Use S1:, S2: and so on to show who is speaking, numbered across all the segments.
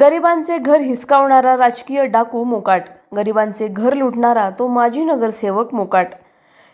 S1: गरिबांचे घर हिसकावणारा राजकीय डाकू मोकाट. गरिबांचे घर लुटणारा तो माजी नगरसेवक मोकाट.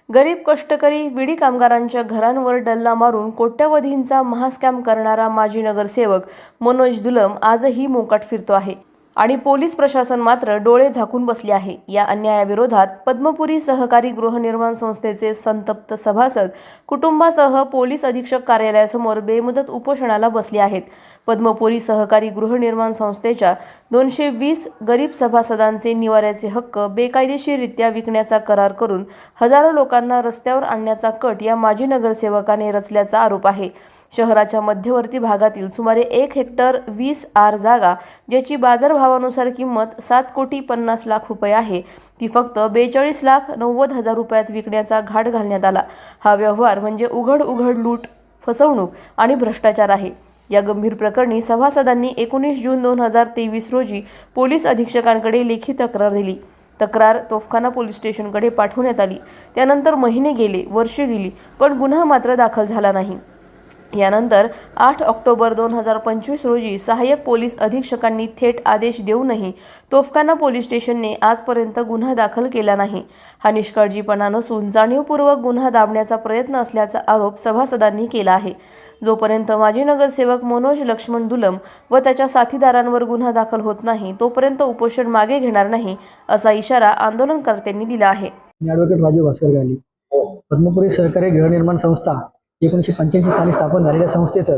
S1: गरीब कष्टकरी विडी कामगारांच्या घरांवर डल्ला मारून कोट्यवधींचा महास्कॅम करणारा माजी नगरसेवक मनोज दुलम आजही मोकाट फिरतो आहे. आणि पोलीस प्रशासन मात्र डोळे झाकून बसले आहे. या अन्यायाविरोधात पद्मपुरी सहकारी गृहनिर्माण संस्थेचे संतप्त सभासद कुटुंबासह पोलीस अधीक्षक कार्यालयासमोर बेमुदत उपोषणाला बसले आहेत. पद्मपुरी सहकारी गृहनिर्माण संस्थेच्या दोनशे वीस गरीब सभासदांचे निवाऱ्याचे हक्क बेकायदेशीररित्या विकण्याचा करार करून हजारो लोकांना रस्त्यावर आणण्याचा कट या माजी नगरसेवकाने रचल्याचा आरोप आहे. शहराच्या मध्यवर्ती भागातील सुमारे एक हेक्टर वीस आर जागा ज्याची बाजारभावानुसार किंमत सात कोटी पन्नास लाख रुपये आहे. ती फक्त बेचाळीस लाख नव्वद हजार रुपयात विकण्याचा घाट घालण्यात आला. हा व्यवहार म्हणजे उघड उघड लूट फसवणूक आणि भ्रष्टाचार आहे. या गंभीर प्रकरणी सभासदांनी एकोणीस जून दोन हजार तेवीस रोजी पोलीस अधीक्षकांकडे लेखी तक्रार दिली. तक्रार तोफखाना पोलीस स्टेशनकडे पाठवण्यात आली. त्यानंतर महिने गेले वर्षे गेली पण गुन्हा मात्र दाखल झाला नाही. यानंतर आठ ऑक्टोबर दोन हजार पंचवीस रोजी सहाय्यक पोलीस अधीक्षकांनी थेट आदेश देऊनही तोफखाना पोलीस स्टेशनने आजपर्यंत गुन्हा दाखल केला नाही. हा निष्काळजीपणा नसून जाणीवपूर्वक गुन्हा दाबण्याचा प्रयत्न असल्याचा आरोप सभासदांनी केला आहे. जोपर्यंत माजी नगरसेवक मनोज लक्ष्मण दुलम व त्याच्या साथीदारांवर गुन्हा दाखल होत नाही तोपर्यंत उपोषण मागे घेणार नाही असा इशारा आंदोलनकर्त्यांनी दिला आहे.
S2: ॲडव्होकेट राजू भास्कर गाली पद्मपुरी सहकारी गृहनिर्माण संस्था एकोणीसशे पंच्याऐंशी साली स्थापन झालेल्या संस्थेचं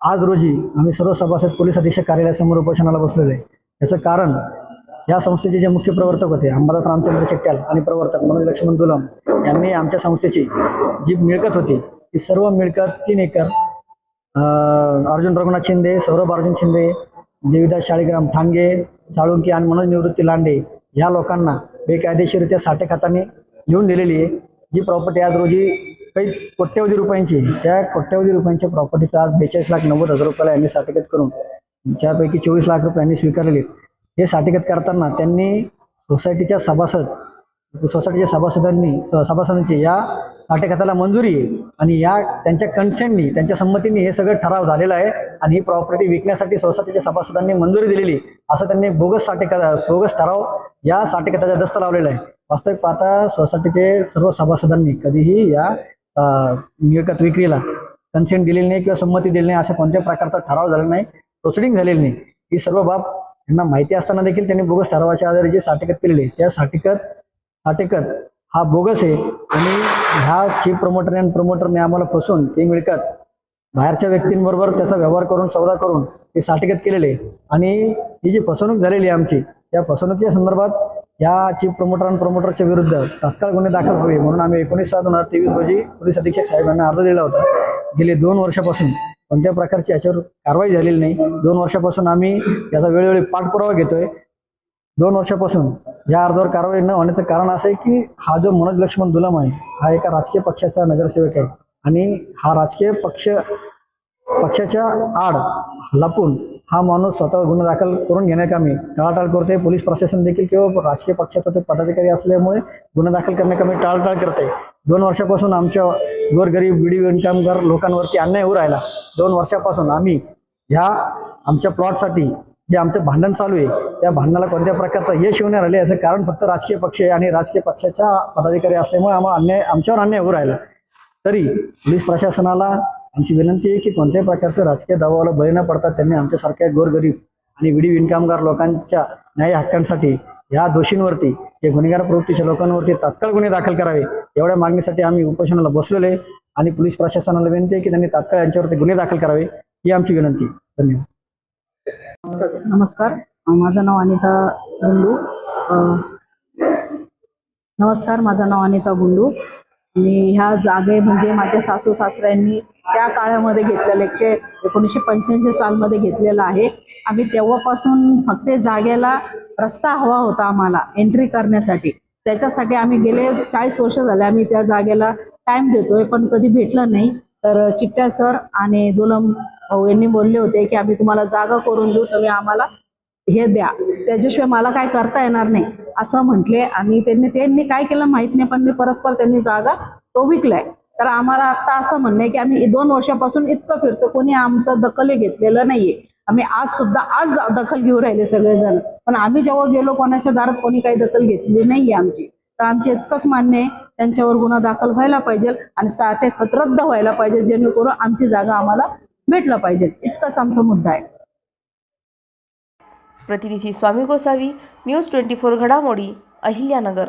S2: आज रोजी आम्ही सर्व सभासद पोलीस अधीक्षक कार्यालयासमोर उपोषणाला बसलेलो आहे. याचं कारण या संस्थेचे जे मुख्य प्रवर्तक होते अंबादास रामचंद्र चिट्ट्याल आणि प्रवर्तक मनोज लक्ष्मण दुलम यांनी आमच्या संस्थेची जी मिळकत होती ती सर्व मिळकत तीन एकर अं, अर्जुन रघुनाथ शिंदे सौरभ अर्जुन शिंदे देवीदास शाळीग्राम ठाणगे साळुंकी आणि मनोज निवृत्ती लांडे या लोकांना बेकायदेशीरित्या साठे खात्याने लिहून दिलेली आहे. जी प्रॉपर्टी आज रोजी काही कोट्यवधी रुपयांची त्या कोट्यवधी रुपयांच्या प्रॉपर्टीचा आज बेचाळीस लाख नव्वद हजार रुपयाला यांनी साठेकत करून ज्यापैकी चोवीस लाख रुपये यांनी स्वीकारलेले हे साठेकत करताना त्यांनी सोसायटीच्या सभासद सोसायटीच्या सभासदांनी स- सभासदांची या साठे मंजुरी आहे आणि या त्यांच्या कन्सेंटनी त्यांच्या संमतीने हे सगळं ठराव झालेला आहे आणि ही प्रॉपर्टी विकण्यासाठी सोसायटीच्या सभासदांनी मंजुरी दिलेली आहे. असं त्यांनी बोगस साठे बोगस ठराव या साठे दस्त लावलेला आहे वास्तविक पाहता सोसायटीचे सर्व सभासदांनी कधीही या मिळकत विक्रीला कन्सेंट दिलेली नाही किंवा संमती दिली नाही अशा कोणत्या प्रकारचा ठराव झाला नाही प्रोसिडिंग झालेली नाही. ही सर्व बाब यांना माहिती असताना देखील त्यांनी बोगस ठरावाच्या आधारे जे साठेकत केलेले आहे, त्या साठेकत साठेकत हा बोगस आहे. आणि ह्या चीफ प्रमोटर आणि प्रमोटरने आम्हाला फसवून ती मिळकत बाहेरच्या व्यक्तींबरोबर त्याचा व्यवहार करून सौदा करून ते साठेकत केलेले आणि ही जी फसवणूक झालेली आहे आमची त्या फसवणुकीच्या संदर्भात या चीफ प्रमोटर आणि प्रमोटरच्या विरुद्ध तात्काळ गुन्हे दाखल व्हावे म्हणून आम्ही एकोणीस सात दोन हजार तेवीस रोजी पोलीस अधीक्षक साहेबांना अर्ज दिला होता. गेले दोन वर्षापासून कोणत्या प्रकारची याच्यावर कारवाई झालेली नाही. दोन वर्षापासून आम्ही याचा वेळोवेळी पाठपुरावा घेतोय. दोन वर्षापासून या अर्जावर कारवाई न होण्याचं कारण असं आहे की हा जो मनोज लक्ष्मण दुलम आहे हा एका राजकीय पक्षाचा नगरसेवक आहे. आणि हा राजकीय पक्ष पक्षाच्या आड लपून हा माणूस स्वतः गुन्हा दाखल करून घेण्याकामी टाळाटाळ करते पोलीस प्रशासन देखील किंवा राजकीय पक्षाचा ते पदाधिकारी असल्यामुळे गुन्हा दाखल करण्याकामी टाळाटाळ करते दोन वर्षापासून आमच्या गोरगरीब विडी विणकामगार लोकांवरती अन्याय होऊ राहिला. दोन वर्षापासून आम्ही ह्या आमच्या प्लॉटसाठी जे आमचं भांडण चालू आहे त्या भांडणाला कोणत्या प्रकारचं यश येऊ राहिले याचं कारण फक्त राजकीय पक्ष आणि राजकीय पक्षाच्या पदाधिकारी असल्यामुळे आम्हाला अन्याय आमच्यावर अन्याय होऊ राहिला. तरी पोलीस प्रशासनाला आमची विनंती आहे की कोणत्याही प्रकारचं राजकीय दबावाला बळी न पडता त्यांनी आमच्यासारख्या गोरगरीब आणि विडी विणकामगार लोकांच्या न्याय हक्कांसाठी या दोषींवरती जे गुन्हेगार प्रवृत्तीच्या लोकांवरती तात्काळ गुन्हे दाखल करावे एवढ्या मागणीसाठी आम्ही उपोषणाला बसलेलो आहे आणि पोलीस प्रशासनाला विनंती आहे की त्यांनी तात्काळ यांच्यावरती गुन्हे दाखल करावे ही आमची विनंती धन्यवाद.
S3: नमस्कार. माझं नाव अनिता गुंडू. नमस्कार माझं नाव अनिता गुंडू. मी ह्या जागे म्हणजे माझ्या सासू सासऱ्यांनी त्या काळामध्ये घेतलेलं एकशे एकोणीसशे पंच्याऐंशी सालमध्ये घेतलेलं आहे. आम्ही तेव्हापासून फक्त जागेला रस्ता हवा होता आम्हाला एंट्री करण्यासाठी. त्याच्यासाठी आम्ही गेले चाळीस वर्ष झाले आम्ही त्या जागेला टाइम देतोय पण कधी भेटलं नाही. तर चिट्ट्या सर आणि दुलम भाऊ यांनी बोलले होते की आम्ही तुम्हाला जागा करून देऊ तुम्ही आम्हाला हे द्या. त्याच्याशिवाय मला काय करता येणार नाही असं म्हटले. आणि त्यांनी त्यांनी काय केलं माहीत नाही पण परस्पर त्यांनी जागा तो विकलाय. तर आम्हाला आता असं म्हणणं आहे की आम्ही दोन वर्षापासून इतकं फिरतो कोणी आमचं दखल घेतलेलं नाहीये. आम्ही आज सुद्धा आज दखल घेऊ राहिले सगळेजण. पण आम्ही जेव्हा गेलो कोणाच्या दारात कोणी काही दखल घेतली नाहीये आमची. तर आमचे इतकंच मान्य आहे त्यांच्यावर गुन्हा दाखल व्हायला पाहिजे आणि साठे खत रद्द व्हायला पाहिजे जेणेकरून आमची जागा आम्हाला भेटलं पाहिजे. इतकाच आमचा मुद्दा आहे.
S1: प्रतिनिधी Swami Gosavi news twenty four घडामोडी अहिल्यानगर.